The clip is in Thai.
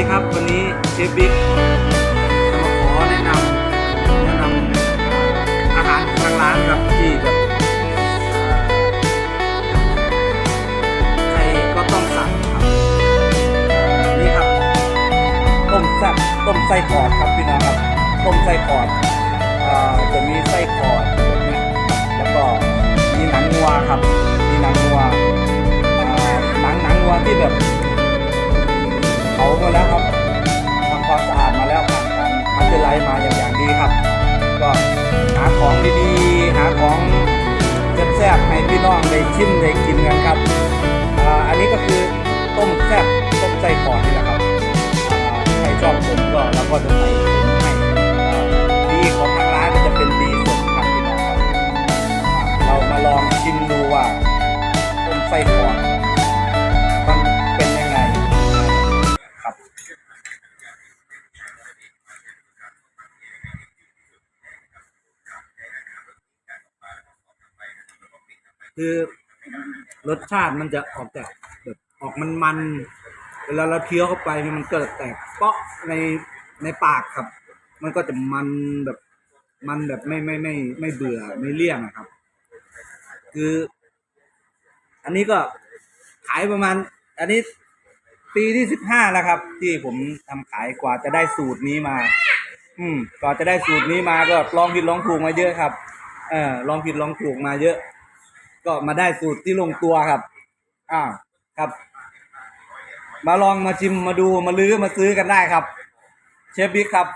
ดีครับ วันนี้เชฟบิ๊กจะมาขอแนะนำแนะนำอาหารทางร้านครับที่แบบใครก็ต้องสั่งครับ นี่ครับ ต้มแซ่บต้มไส้กรอดครับพี่น้องครับ ต้มไส้กรอดจะมีไส้กรอดแบบเนี้ยแล้วก็มีหนังงัวครับ มีหนังงัวหนังหนังงัวที่แบบ มาอย่างอย่างดีครับ ก็หาของดีๆ หาของแซ่บๆให้พี่น้องได้ชิมได้กินกันครับอ่าอันนี้ก็คือต้มแซ่บต้มไส้กรอกนี่แหละครับใครชอบผมก็เราก็จะใส่ผมให้อ่าดีของทางร้านก็จะเป็นดีสดครับพี่น้องครับ เรามาลองชิมดูว่า คือรสชาติมันจะออกจากแบบออกมันมันเวลาเราเคี้ยวเข้าไปมันเก็จะแตกเปาะในในปากครับ มันก็จะมันแบบมันแบบไม่ไม่ไม่ไม่เบื่อไม่เลี่ยนนะครับ คือ อันนี้ก็ขายประมาณ อันนี้ปีที่สิบห้าแล้วครับ ที่ผมทำขายกว่าจะได้สูตรนี้มา อืมกว่าจะได้สูตรนี้มาก็ลองผิดลองถูกมาเยอะครับ เออลองผิดลองถูกมาเยอะ ก็มาได้สูตรที่ลงตัวครับ อ่าครับ มาลองมาชิมมาดูมาลื้อมาซื้อกันได้ครับ เชฟบิ๊กครับ